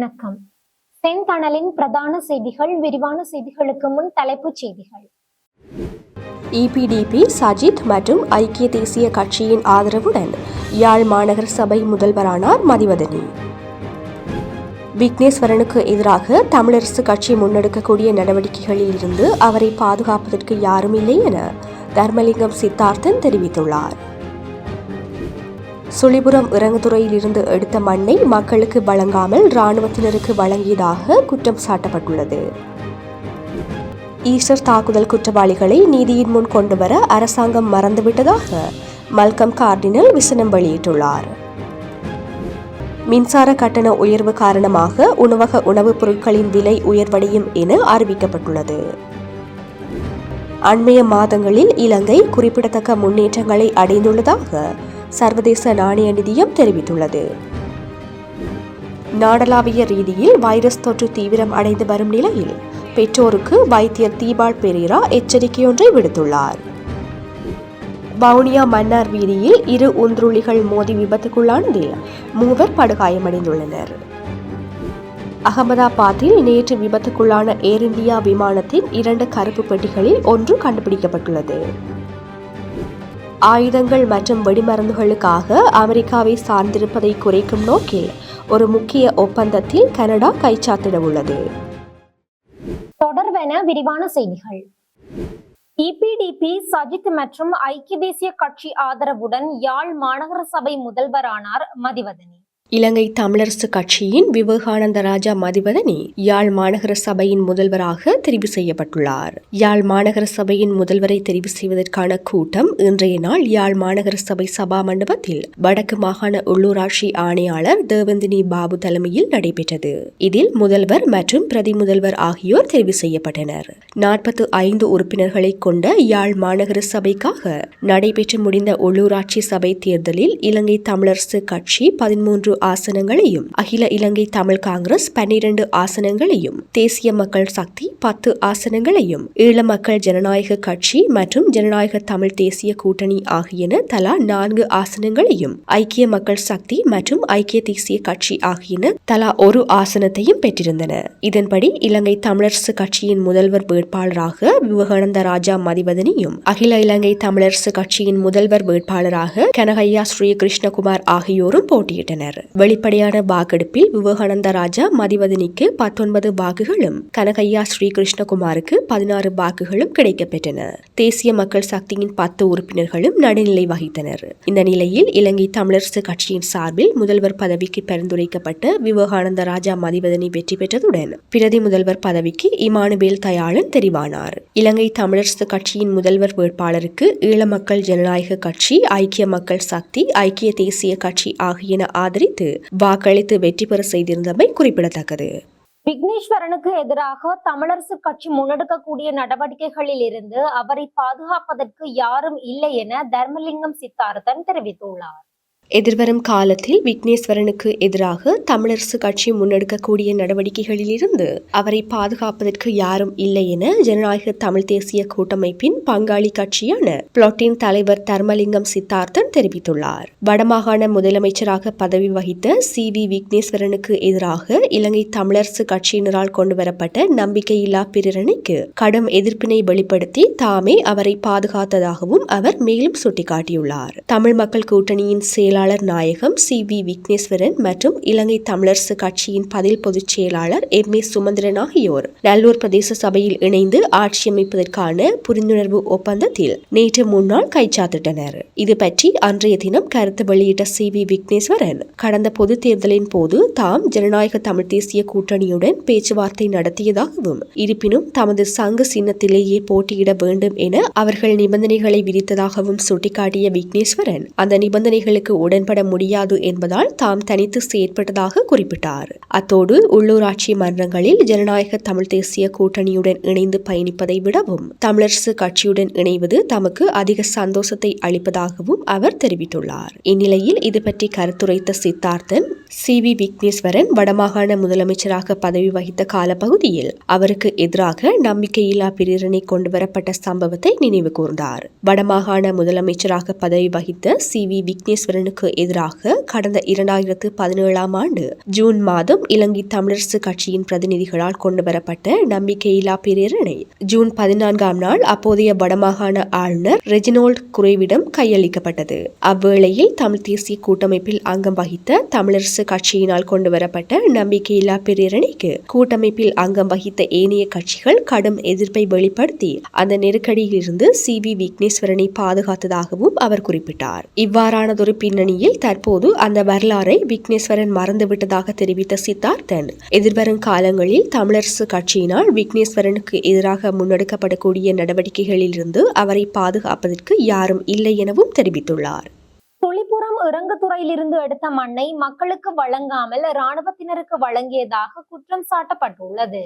வணக்கம். செந்தணலின் பிரதான செய்திகள் விரிவான செய்திகளுக்கு முன் தலைப்புச் செய்திகள். இபிடிபி சஜித் மற்றும் ஐக்கிய தேசிய கட்சியின் ஆதரவுடன் யாழ் மாநகர சபை முதல்வரானார் மதிவதனி. விக்னேஸ்வரனுக்கு எதிராக தமிழரசு கட்சி முன்னெடுக்கக்கூடிய நடவடிக்கைகளில் இருந்து அவரை பாதுகாப்பதற்கு யாரும் இல்லை என தர்மலிங்கம் சித்தார்த்தன் தெரிவித்துள்ளார். சுழிபுரம் இறங்குதுறையிலிருந்து எடுத்த மண்ணை மக்களுக்கு வழங்காமல் இராணுவத்தினருக்கு வழங்கியதாக குற்றம் சாட்டப்பட்டுள்ளது. ஈஸ்டர் தாக்குதல் குற்றவாளிகளை நீதியின் முன் கொண்டுவர அரசாங்கம் மறந்துவிட்டதாக மல்கம் கார்டினல் விசனம் வெளியிட்டுள்ளார். மின்சார கட்டண உயர்வு காரணமாக உணவக உணவுப் பொருட்களின் விலை உயர்வடையும் என அறிவிக்கப்பட்டுள்ளது. அண்மைய மாதங்களில் இலங்கை குறிப்பிடத்தக்க முன்னேற்றங்களை அடைந்துள்ளதாக சர்வதேச நாணய நிதியம் தெரிவித்துள்ளது. நாடளாவிய ரீதியில் வைரஸ் தொற்று தீவிரம் அடைந்து வரும் நிலையில் பெற்றோருக்கு வைத்தியர் தீபால் பெரேரா எச்சரிக்கையொன்றை விடுத்துள்ளார். வவுனியா மன்னார் வீதியில் இரு உந்துருளிகள் மோதி விபத்துக்குள்ளானதில் மூவர் படுகாயமடைந்துள்ளனர். அகமதாபாத்தில் நேற்று விபத்துக்குள்ளான ஏர் இந்தியா விமானத்தின் இரண்டு கருப்பு பெட்டிகளில் ஒன்று கண்டுபிடிக்கப்பட்டுள்ளது. ஆயுதங்கள் மற்றும் வெடிமருந்துகளுக்காக அமெரிக்காவை சார்ந்திருப்பதை குறைக்கும் நோக்கில் ஒரு முக்கிய ஒப்பந்தத்தில் கனடா கைச்சாத்திட உள்ளது தொடர்வென விரிவான செய்திகள். இபிடிபி சஜித் மற்றும் ஐக்கிய தேசிய கட்சி ஆதரவுடன் யாழ் மாநகர சபை முதல்வரானார் மதிவதனி. இலங்கை தமிழரசு கட்சியின் விவேகானந்த ராஜா மதிவதனி யாழ் மாநகர சபையின் முதல்வராக தெரிவு செய்யப்பட்டுள்ளார். யாழ் மாநகர சபையின் முதல்வரை தெரிவு செய்வதற்கான கூட்டம் இன்றைய நாள் யாழ் மாநகர சபை சபா மண்டபத்தில் வடக்கு மாகாண உள்ளூராட்சி ஆணையாளர் தேவந்தினி பாபு தலைமையில் நடைபெற்றது. இதில் முதல்வர் மற்றும் பிரதி முதல்வர் ஆகியோர் தெரிவு செய்யப்பட்டனர். நாற்பத்து ஐந்து உறுப்பினர்களை கொண்ட யாழ் மாநகர சபைக்காக நடைபெற்று முடிந்த உள்ளூராட்சி சபை தேர்தலில் இலங்கை தமிழரசு கட்சி பதிமூன்று ஆசனங்களையும் அகில இலங்கை தமிழ் காங்கிரஸ் பன்னிரண்டு ஆசனங்களையும் தேசிய மக்கள் சக்தி பத்து ஆசனங்களையும் ஈழ மக்கள் ஜனநாயக கட்சி மற்றும் ஜனநாயக தமிழ் தேசிய கூட்டணி ஆகியன தலா நான்கு ஆசனங்களையும் ஐக்கிய மக்கள் சக்தி மற்றும் ஐக்கிய தேசிய கட்சி ஆகியன தலா ஒரு ஆசனத்தையும் பெற்றிருந்தன. இதன்படி இலங்கை தமிழரசு கட்சியின் முதல்வர் வேட்பாளராக விவேகானந்த ராஜா மதிவதனியும் அகில இலங்கை தமிழரசு கட்சியின் முதல்வர் வேட்பாளராக கனகையா ஸ்ரீ கிருஷ்ணகுமார் ஆகியோரும் போட்டியிட்டனர். வெளிப்படையான வாக்கெடுப்பில் விவேகானந்த ராஜா மதிவதனிக்கு பத்தொன்பது வாக்குகளும் கனகையா ஸ்ரீ கிருஷ்ணகுமாருக்கு பதினாறு வாக்குகளும் கிடைக்கப்பெற்றன. தேசிய மக்கள் சக்தியின் பத்து உறுப்பினர்களும் நடுநிலை வகித்தனர். இந்த நிலையில் இலங்கை தமிழரசு கட்சியின் சார்பில் முதல்வர் பதவிக்கு பரிந்துரைக்கப்பட்ட விவேகானந்த ராஜா மதிவதனி வெற்றி பெற்றதுடன் பிரதி முதல்வர் பதவிக்கு இமானுவேல் தயாளன் தெரிவானார். இலங்கை தமிழரசு கட்சியின் முதல்வர் வேட்பாளருக்கு ஈழ மக்கள் ஜனநாயக கட்சி ஐக்கிய மக்கள் சக்தி ஐக்கிய தேசிய கட்சி ஆகியன ஆதரித்து வாக்களித்து வெற்றி பெற செய்திருந்தமை குறிப்பிடத்தக்கது. விக்னேஸ்வரனுக்கு எதிராக தமிழரசு கட்சி முன்னெடுக்கக்கூடிய நடவடிக்கைகளில் இருந்து அவரை பாதுகாப்பதற்கு யாரும் இல்லை என தர்மலிங்கம் சித்தார்த்தன் தெரிவித்துள்ளார். எதிர்வரும் காலத்தில் விக்னேஸ்வரனுக்கு எதிராக தமிழரசு கட்சி முன்னெடுக்கக்கூடிய நடவடிக்கைகளிலிருந்து அவரை பாதுகாப்பதற்கு யாரும் இல்லை என ஜனநாயக தமிழ் தேசிய கூட்டமைப்பின் பங்காளி கட்சியான புளொட்டின் தலைவர் தர்மலிங்கம் சித்தார்த்தன் தெரிவித்துள்ளார். வடமாகாண முதலமைச்சராக பதவி வகித்த சி. வி. விக்னேஸ்வரனுக்கு எதிராக இலங்கை தமிழரசு கட்சியினரால் கொண்டுவரப்பட்ட நம்பிக்கையில்லா பிரேரணைக்கு கடும் எதிர்ப்பினை வெளிப்படுத்தி தாமே அவரை பாதுகாத்ததாகவும் அவர் மேலும் சுட்டிக்காட்டியுள்ளார். தமிழ் மக்கள் கூட்டணியின் செயலாளர் செயலாளர் நாயகம் சி வி விக்னேஸ்வரன் மற்றும் இலங்கை தமிழரசு கட்சியின் பதில் பொதுச் செயலாளர் எம் ஏ சுமந்திரன் ஆகியோர். நல்லூர் பிரதேச சபையில் இணைந்து ஆட்சி அமைப்பதற்கான புரிந்துணர்வு ஒப்பந்தத்தில் நேற்று முன்னாள் கைச்சாத்திட்டனர். இது பற்றி அன்றைய தினம் கருத்து வெளியிட்ட சி வி விக்னேஸ்வரன் கடந்த பொது தேர்தலின் போது தாம் ஜனநாயக தமிழ் தேசிய கூட்டணியுடன் பேச்சுவார்த்தை நடத்தியதாகவும் இருப்பினும் தமது சங்க சின்னத்திலேயே போட்டியிட வேண்டும் என அவர்கள் நிபந்தனைகளை விதித்ததாகவும் சுட்டிக்காட்டிய விக்னேஸ்வரன் அந்த நிபந்தனைகளுக்கு உடன்பட முடியாது என்பதால் தாம் தனித்து செயற்பட்டதாக குறிப்பிட்டார். அத்தோடு உள்ளூராட்சி மன்றங்களில் ஜனநாயக தமிழ் தேசிய கூட்டணியுடன் இணைந்து பயணிப்பதை விடவும் தமிழரசு கட்சியுடன் இணைவது தமக்கு அதிக சந்தோஷத்தை அளிப்பதாகவும் அவர் தெரிவித்துள்ளார். இந்நிலையில் இது பற்றி கருத்துரைத்த சித்தார்த்தன் சி. வி. விக்னேஸ்வரன் வடமாகாண முதலமைச்சராக பதவி வகித்த காலப்பகுதியில் அவருக்கு எதிராக நம்பிக்கையில்லா பிரேரணை கொண்டுவரப்பட்ட சம்பவத்தை நினைவு கூர்ந்தார். வடமாகாண முதலமைச்சராக பதவி வகித்த சி. வி. விக்னேஸ்வரனுக்கு அரசுக்கு எதிராக கடந்த இரண்டாயிரத்து பதினேழாம் ஆண்டு ஜூன் மாதம் இலங்கை தமிழரசு கட்சியின் பிரதிநிதிகளால் கொண்டுவரப்பட்ட நம்பிக்கையில்லா பிரேரணை ஜூன் பதினான்காம் நாள் அப்போதைய வடமாகாண ஆளுநர் ரெஜினோல்ட் குறைவிடம் கையளிக்கப்பட்டது. அவ்வேளையில் தமிழ் தேசிய கூட்டமைப்பில் அங்கம் வகித்த தமிழரசு கட்சியினால் கொண்டுவரப்பட்ட நம்பிக்கையில்லா பிரேரணைக்கு கூட்டமைப்பில் அங்கம் வகித்த ஏனைய கட்சிகள் கடும் எதிர்ப்பை வெளிப்படுத்தி அந்த நெருக்கடியிலிருந்து சி வி விக்னேஸ்வரனை பாதுகாத்ததாகவும் அவர் குறிப்பிட்டார். இவ்வாறானதொரு பின்னணியில் தற்போது அந்த வரலாறை விக்னேஸ்வரன் மறந்துவிட்டதாக தெரிவித்த சித்தார்த்தன். எதிர்வரும் காலங்களில் தமிழரசு கட்சியினால் விக்னேஸ்வரனுக்கு எதிராக முன்னெடுக்கப்படக்கூடிய நடவடிக்கைகளிலிருந்து அவரை பாதுகாப்பதற்கு யாரும் இல்லை எனவும் தெரிவித்துள்ளார். துளிபுரம் இறங்குதுறையிலிருந்து எடுத்த மண்ணை மக்களுக்கு வழங்காமல் இராணுவத்தினருக்கு வழங்கியதாக குற்றம் சாட்டப்பட்டுள்ளது.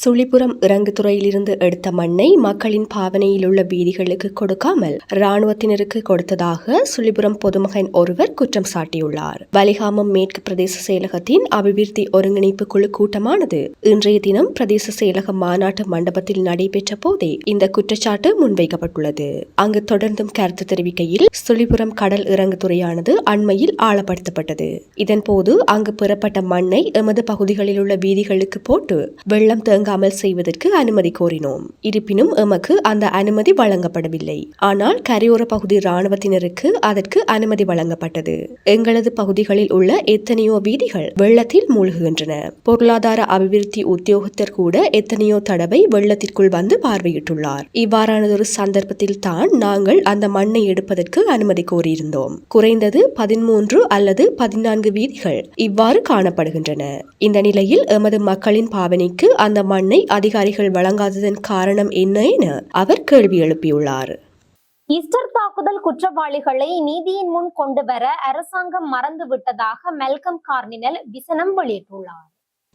சுழிபுரம் இறங்குதுறையிலிருந்து எடுத்த மண்ணை மக்களின் பாவனையில் உள்ள வீதிகளுக்கு கொடுக்காமல் இராணுவத்தினருக்கு கொடுத்ததாக சுழிபுரம் பொதுமகன் ஒருவர் குற்றம் சாட்டியுள்ளார். வலிகாமம் மேற்கு பிரதேச செயலகத்தின் அபிவிருத்தி ஒருங்கிணைப்பு குழு கூட்டமானது இன்றைய தினம் பிரதேச செயலக மாநாட்டு மண்டபத்தில் நடைபெற்ற போதே இந்த குற்றச்சாட்டு முன்வைக்கப்பட்டுள்ளது. அங்கு தொடர்ந்தும் கருத்து தெரிவிக்கையில் சுழிபுரம் கடல் இறங்குதுறையானது அண்மையில் ஆழப்படுத்தப்பட்டது. இதன்போது அங்கு பெறப்பட்ட மண்ணை எமது பகுதிகளில் உள்ள வீதிகளுக்கு போட்டு வெள்ளம் வழங்காமல் செய்வதற்கு அனுமதி கோரினோம். இருப்பினும் எமக்கு அந்த அனுமதி வழங்கப்படவில்லை. ஆனால் கரையோர பகுதி இராணுவத்தினருக்கு அதற்கு அனுமதி வழங்கப்பட்டது. எங்களது பகுதிகளில் உள்ள எத்தனையோ வீதிகள் வெள்ளத்தில் மூழ்குகின்றன. பொருளாதார அபிவிருத்தி உத்தியோகத்தர் கூட எத்தனையோ தடவை வெள்ளத்திற்குள் வந்து பார்வையிட்டுள்ளார். இவ்வாறானதொரு சந்தர்ப்பத்தில் தான் நாங்கள் அந்த மண்ணை எடுப்பதற்கு அனுமதி கோரியிருந்தோம். குறைந்தது பதிமூன்று அல்லது பதினான்கு வீதிகள் இவ்வாறு காணப்படுகின்றன. இந்த நிலையில் எமது மக்களின் பாவனைக்கு அந்த மண்ணை அதிகாரிகள் வழங்காததன் காரணம் என்ன என அவர் கேள்வி எழுப்பியுள்ளார். ஈஸ்டர் தாக்குதல் குற்றவாளிகளை நீதியின் முன் கொண்டு வர அரசாங்கம் மறந்து விட்டதாக மெல்கம் கார்னினல் விசனம் வெளியிட்டுள்ளார்.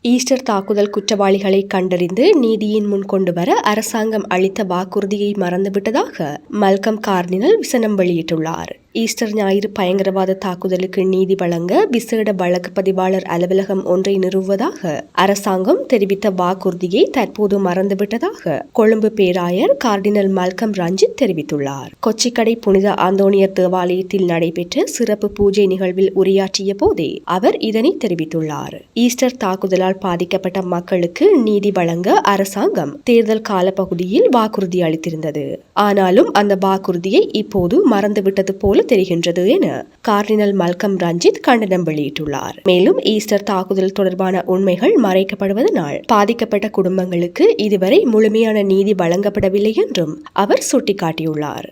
ஈஸ்டர் தாக்குதல் குற்றவாளிகளை கண்டறிந்து நீதியின் முன் கொண்டு வர அரசாங்கம் அளித்த வாக்குறுதியை மறந்துவிட்டதாக மல்கம் கார்னினல் விசனம் வெளியிட்டுள்ளார். ஈஸ்டர் ஞாயிறு பயங்கரவாத தாக்குதலுக்கு நீதி வழங்க விசேட வழக்கு பதிவாளர் அலுவலகம் ஒன்றை நிறுவுவதாக அரசாங்கம் தெரிவித்த வாக்குறுதியை தற்போது மறந்துவிட்டதாக கொழும்பு பேராயர் கார்டினல் மல்கம் ரஞ்சித் தெரிவித்துள்ளார். கொச்சிக்கடை புனித ஆந்தோனியர் தேவாலயத்தில் நடைபெற்ற சிறப்பு பூஜை நிகழ்வில் உரையாற்றிய போதே அவர் இதனை தெரிவித்துள்ளார். ஈஸ்டர் தாக்குதலால் பாதிக்கப்பட்ட மக்களுக்கு நீதி வழங்க அரசாங்கம் தேர்தல் காலப்பகுதியில் வாக்குறுதி அளித்திருந்தது. ஆனாலும் அந்த வாக்குறுதியை இப்போது மறந்துவிட்டது போல தெரிகின்றது என கார்டினல் மல்கம் ரஞ்சித் கண்டனம் வெளியிட்டுள்ளார். மேலும் ஈஸ்டர் தாக்குதல் தொடர்பான உண்மைகள் மறைக்கப்படுவதனால் பாதிக்கப்பட்ட குடும்பங்களுக்கு இதுவரை முழுமையான நீதி வழங்கப்படவில்லை என்றும் அவர் சுட்டிக்காட்டியுள்ளார்.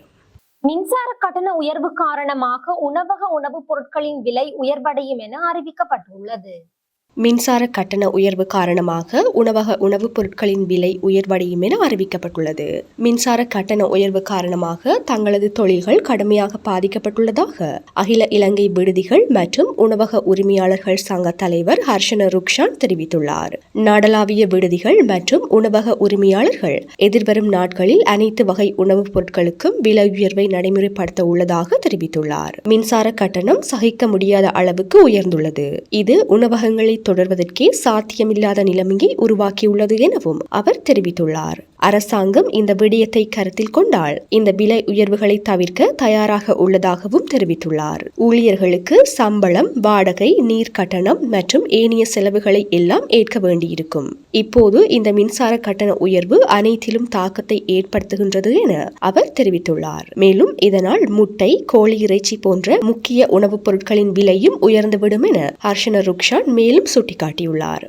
மின்சார கட்டண உயர்வு காரணமாக உணவக உணவுப் பொருட்களின் விலை உயர்வடையும் என அறிவிக்கப்பட்டுள்ளது. மின்சார கட்டண உயர்வு காரணமாக உணவக உணவுப் பொருட்களின் விலை உயர்வடையும் என அறிவிக்கப்பட்டுள்ளது. மின்சார கட்டண உயர்வு காரணமாக தங்களது தொழில்கள் கடுமையாக பாதிக்கப்பட்டுள்ளதாக அகில இலங்கை விடுதிகள் மற்றும் உணவக உரிமையாளர்கள் சங்க தலைவர் ஹர்ஷன ருக்ஷான் தெரிவித்துள்ளார். நாடளாவிய விடுதிகள் மற்றும் உணவக உரிமையாளர்கள் எதிர்வரும் நாட்களில் அனைத்து வகை உணவுப் பொருட்களுக்கும் விலை உயர்வை நடைமுறைப்படுத்த உள்ளதாக தெரிவித்துள்ளார். மின்சார கட்டணம் சகிக்க முடியாத அளவுக்கு உயர்ந்துள்ளது. இது உணவகங்களை தொடர்வதற்கே சாத்தியமில்லாத நிலைமையை உருவாக்கியுள்ளது எனவும் அவர் தெரிவித்துள்ளார். அரசாங்கம் இந்த விடயத்தை கருத்தில் கொண்டால் இந்த விலை உயர்வுகளை தவிர்க்க தயாராக உள்ளதாகவும் தெரிவித்துள்ளார். ஊழியர்களுக்கு சம்பளம் வாடகை நீர் கட்டணம் மற்றும் ஏனைய செலவுகளை எல்லாம் ஏற்க வேண்டியிருக்கும். இப்போது இந்த மின்சார கட்டண உயர்வு அனைத்திலும் தாக்கத்தை ஏற்படுத்துகின்றது என அவர் தெரிவித்துள்ளார். மேலும் இதனால் முட்டை கோழி இறைச்சி போன்ற முக்கிய உணவுப் பொருட்களின் விலையும் உயர்ந்துவிடும் என ஹர்ஷன ருக்ஷான் மேலும் சுட்டிக்காட்டியுள்ளார்.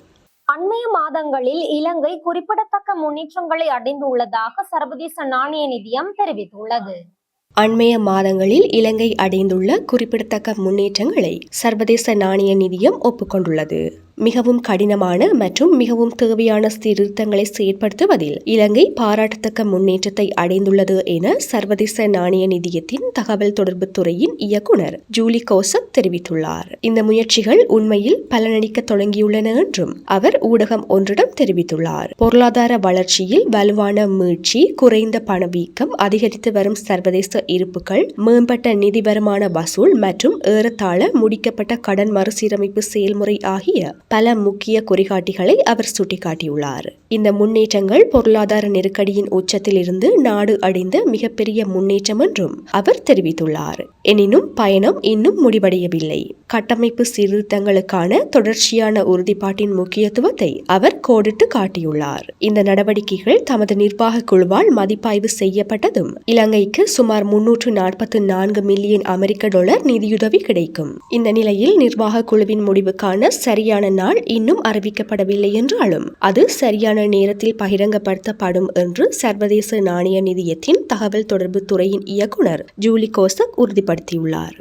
அண்மைய மாதங்களில் இலங்கை குறிப்பிடத்தக்க முன்னேற்றங்களை அடைந்துள்ளதாக சர்வதேச நாணய நிதியம் தெரிவித்துள்ளது. அண்மைய மாதங்களில் இலங்கை அடைந்துள்ள குறிப்பிடத்தக்க முன்னேற்றங்களை சர்வதேச நாணய நிதியம் ஒப்புக்கொண்டுள்ளது. மிகவும் கடினமான மற்றும் மிகவும் தேவையான சீர்திருத்தங்களை செயற்படுத்துவதில் இலங்கை பாராட்டத்தக்க முன்னேற்றத்தை அடைந்துள்ளது என சர்வதேச நாணய நிதியத்தின் தகவல் தொடர்பு துறையின் இயக்குனர் ஜூலி கோசக் தெரிவித்துள்ளார். இந்த முயற்சிகள் உண்மையில் பலனளிக்க தொடங்கியுள்ளன என்றும் அவர் ஊடகம் ஒன்றிடம் தெரிவித்துள்ளார். பொருளாதார வளர்ச்சியில் வலுவான மீழ்ச்சி குறைந்த பணவீக்கம் அதிகரித்து வரும் சர்வதேச இருப்புகள் மேம்பட்ட நிதி வருமான வசூல் மற்றும் ஏறத்தாழ முடிக்கப்பட்ட கடன் மறுசீரமைப்பு செயல்முறை ஆகிய பல முக்கிய குறிகாட்டிகளை அவர் சுட்டிக்காட்டியுள்ளார். இந்த முன்னேற்றங்கள் பொருளாதார நெருக்கடியின் உச்சத்தில் இருந்து நாடு அடைந்த மிகப்பெரிய முன்னேற்றம் என்றும் அவர் தெரிவித்துள்ளார். எனினும் பயணம் இன்னும் முடிவடையவில்லை. கட்டமைப்பு சீர்திருத்தங்களுக்கான தொடர்ச்சியான உறுதிப்பாட்டின் முக்கியத்துவத்தை அவர் கோடிட்டு காட்டியுள்ளார். இந்த நடவடிக்கைகள் தமது நிர்வாக குழுவால் மதிப்பாய்வு செய்யப்பட்டதும் இலங்கைக்கு சுமார் முன்னூற்று நாற்பத்தி நான்கு மில்லியன் அமெரிக்க டாலர் நிதியுதவி கிடைக்கும். இந்த நிலையில் நிர்வாக குழுவின் முடிவுக்கான சரியான நாள் இன்னும் அறிவிக்கப்படவில்லை என்றாலும் அது சரியான நேரத்தில் பகிரங்கப்படுத்தப்படும் என்று சர்வதேச நாணய நிதியத்தின் தகவல் தொடர்பு துறையின் இயக்குனர் ஜூலி கோசக் உறுதிப்படுத்தியுள்ளார்.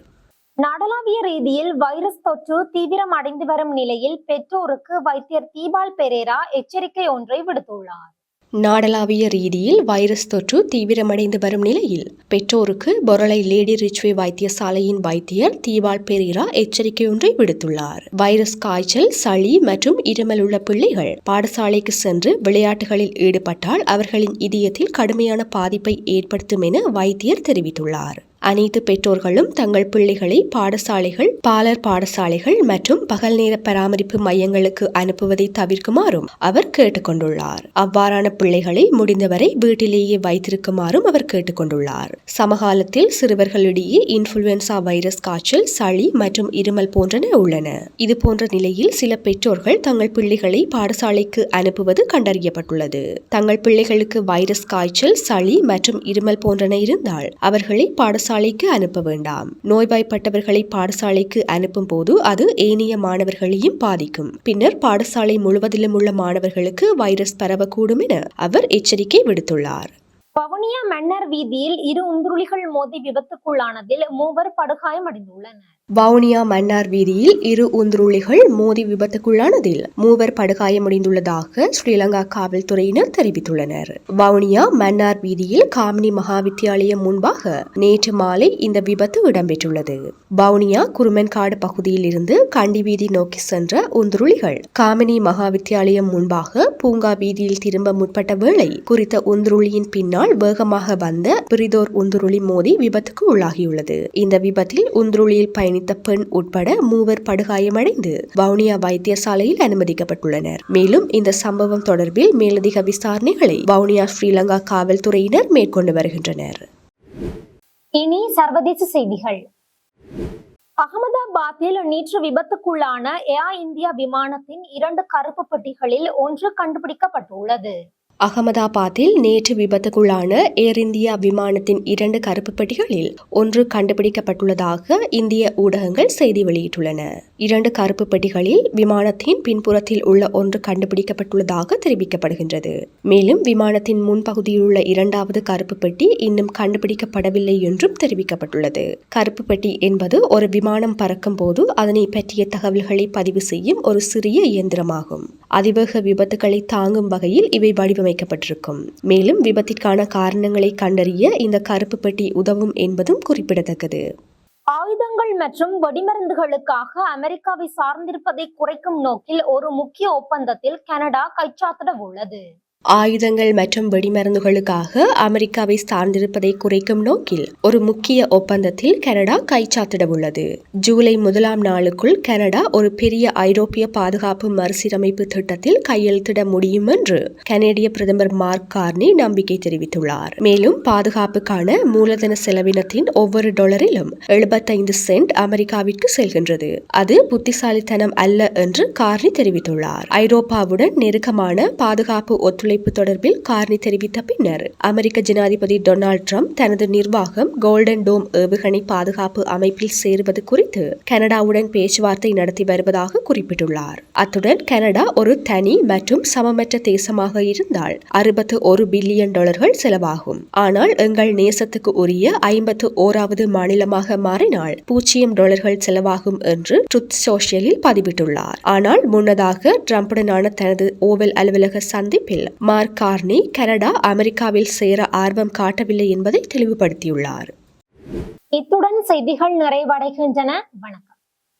நாடளாவிய ரீதியில் வைரஸ் தொற்று தீவிரம் அடைந்து வரும் நிலையில் பெற்றோருக்கு வைத்தியர் தீபால் பெரேரா எச்சரிக்கை ஒன்றை விடுத்துள்ளார். நாடளாவிய ரீதியில் வைரஸ் தொற்று தீவிரமடைந்து வரும் நிலையில் பெற்றோருக்கு பொரளை லேடி ரிச்வே வைத்தியசாலையின் வைத்தியர் தீவால் பெரீரா எச்சரிக்கை ஒன்றை விடுத்துள்ளார். வைரஸ் காய்ச்சல் சளி மற்றும் இருமல் உள்ள பிள்ளைகள் பாடசாலைக்கு சென்று விளையாட்டுகளில் ஈடுபட்டால் அவர்களின் இதயத்தில் கடுமையான பாதிப்பை ஏற்படுத்தும் என வைத்தியர் தெரிவித்துள்ளார். அனைத்து பெற்றோர்களும் தங்கள் பிள்ளைகளை பாடசாலைகள் பாலர் பாடசாலைகள் மற்றும் பகல் நேர பராமரிப்பு மையங்களுக்கு அனுப்புவதை தவிர்க்குமாறும் அவர் கேட்டுக்கொண்டுள்ளார். அவ்வாறான பிள்ளைகளை முடிந்தவரை வீட்டிலேயே வைத்திருக்குமாறும் அவர் கேட்டுக்கொண்டுள்ளார். சமகாலத்தில் சிறுவர்களிடையே இன்ஃபுளுவன்சா வைரஸ் காய்ச்சல் சளி மற்றும் இருமல் போன்றன உள்ளன. இது போன்ற நிலையில் சில பெற்றோர்கள் தங்கள் பிள்ளைகளை பாடசாலைக்கு அனுப்புவது கண்டறியப்பட்டுள்ளது. தங்கள் பிள்ளைகளுக்கு வைரஸ் காய்ச்சல் சளி மற்றும் இருமல் போன்றன இருந்தால் அவர்களை பாடசாலைக்கு அனுப்ப வேண்டாம். நோய்வாய்ப்பட்டவர்களை பாடசாலைக்கு அனுப்பும் போது அது ஏனைய மாணவர்களையும் பாதிக்கும். பின்னர் பாடசாலை முழுவதிலும் உள்ள மாணவர்களுக்கு வைரஸ் பரவக்கூடும் என அவர் எச்சரிக்கை விடுத்துள்ளார். வவுனியா மன்னர் வீதியில் இரு உந்துருளிகள் மோதி விபத்துக்குள்ளானதில் மூவர் படுகாயமடைந்துள்ளனர். வவுனியா மன்னார் வீதியில் இரு உந்துருளிகள் மோதி விபத்துக்குள்ளானதில் மூவர் படுகாயமடைந்துள்ளதாக ஸ்ரீலங்கா காவல்துறையினர் தெரிவித்துள்ளனர். வவுனியா மன்னார் வீதியில் காமினி மகாவித்தியாலயம் முன்பாக நேற்று மாலை இந்த விபத்து இடம்பெற்றுள்ளது. வவுனியா குருமன்காடு பகுதியில் இருந்து கண்டி வீதி நோக்கி சென்ற உந்துருளிகள் காமினி மகாவித்தியாலயம் முன்பாக பூங்கா வீதியில் திரும்ப முற்பட்ட வேளை குறித்த உந்துருளியின் பின்னால் வேகமாக வந்த பிரிதோர் உந்துருளி மோதி விபத்துக்கு உள்ளாகியுள்ளது. இந்த விபத்தில் உந்துருளியில் பயணித்த பெண் உட்பட மூவர் படுகாயமடைந்து வவுனியா வைத்தியசாலையில் அனுமதிக்கப்பட்டுள்ளனர். மேலும் இந்த சம்பவம் தொடர்பில் மேலதிக விசாரணைகளை வவுனியா ஸ்ரீலங்கா காவல்துறையினர் மேற்கொண்டு வருகின்றனர். இனி சர்வதேச செய்திகள். அகமதாபாத்தில் நேற்று விபத்துக்குள்ளான ஏர் இந்தியா விமானத்தின் இரண்டு கருப்பு பெட்டிகளில் ஒன்று கண்டுபிடிக்கப்பட்டுள்ளது. அகமதாபாத்தில் நேற்று விபத்துக்குள்ளான ஏர் இந்தியா விமானத்தின் இரண்டு கருப்பு பெட்டிகளில் ஒன்று கண்டுபிடிக்கப்பட்டுள்ளதாக இந்திய ஊடகங்கள் செய்தி வெளியிட்டுள்ளன. இரண்டு கருப்பு பெட்டிகளில் விமானத்தின் பின்புறத்தில் உள்ள ஒன்று கண்டுபிடிக்கப்பட்டுள்ளதாக தெரிவிக்கப்படுகின்றது. மேலும் விமானத்தின் முன்பகுதியில் உள்ள இரண்டாவது கருப்பு பெட்டி இன்னும் கண்டுபிடிக்கப்படவில்லை என்றும் தெரிவிக்கப்பட்டுள்ளது. கருப்பு பெட்டி என்பது ஒரு விமானம் பறக்கும் போது அதனை பற்றிய தகவல்களை பதிவு செய்யும் ஒரு சிறிய இயந்திரமாகும். அதிவேக விபத்துகளை தாங்கும் வகையில் இவை வடிவமைக்கப்பட்டிருக்கும். மேலும் விபத்திற்கான காரணங்களை கண்டறிய இந்த கருப்பு பெட்டி உதவும் என்பதும் குறிப்பிடத்தக்கது. ஆயுதங்கள் மற்றும் வெடிமருந்துகளுக்காக அமெரிக்காவை சார்ந்திருப்பதை குறைக்கும் நோக்கில் ஒரு முக்கிய ஒப்பந்தத்தில் கனடா கைச்சாத்திட உள்ளது. ஆயுதங்கள் மற்றும் வெடிமருந்துகளுக்காக அமெரிக்காவை சார்ந்திருப்பதை குறைக்கும் நோக்கில் ஒரு முக்கிய ஒப்பந்தத்தில் கனடா கைச்சாத்திட உள்ளது ஜூலை முதலாம் நாளுக்குள் கனடா ஒரு பெரிய ஐரோப்பிய பாதுகாப்பு மறுசீரமைப்பு திட்டத்தில் கையெழுத்திட முடியும் என்று கனேடிய பிரதமர் மார்க் கார்னி நம்பிக்கை தெரிவித்துள்ளார். மேலும் பாதுகாப்புக்கான மூலதன செலவினத்தின் ஒவ்வொரு டாலரிலும் எழுபத்தைந்து சென்ட் அமெரிக்காவிற்கு செல்கின்றது. அது புத்திசாலித்தனம் அல்ல என்று கார்னி தெரிவித்துள்ளார். ஐரோப்பாவுடன் நெருக்கமான பாதுகாப்பு ஒத்துழைப்பு தொடர்பில் கார்னி தெரிவித்த பின்னர் அமெரிக்க ஜனாதிபதி டொனால்ட் ட்ரம்ப் தனது நிர்வாகம் கோல்டன் டோம் ஏவுகணை பாதுகாப்பு அமைப்பில் சேருவது குறித்து கனடாவுடன் பேச்சுவார்த்தை நடத்தி வருவதாக குறிப்பிட்டுள்ளார். அத்துடன் கனடா ஒரு தனி மற்றும் சமமற்ற தேசமாக இருந்தால் அறுபத்து ஒரு பில்லியன் டாலர்கள் செலவாகும். ஆனால் எங்கள் நேசத்துக்கு உரிய ஐம்பத்து ஓராவது மாநிலமாக மாறினால் பூஜ்ஜியம் டாலர்கள் செலவாகும் என்று ட்ருத் சோஷியலில் பதிவிட்டுள்ளார். ஆனால் முன்னதாக ட்ரம்புடனான தனது ஓவல் அலுவலக சந்திப்பில் மார்க் கார்னி கனடா அமெரிக்காவில் சேர ஆர்வம் காட்டவில்லை என்பதை தெளிவுபடுத்தியுள்ளார். இத்துடன் செய்திகள் நிறைவடைகின்றன. வணக்கம்.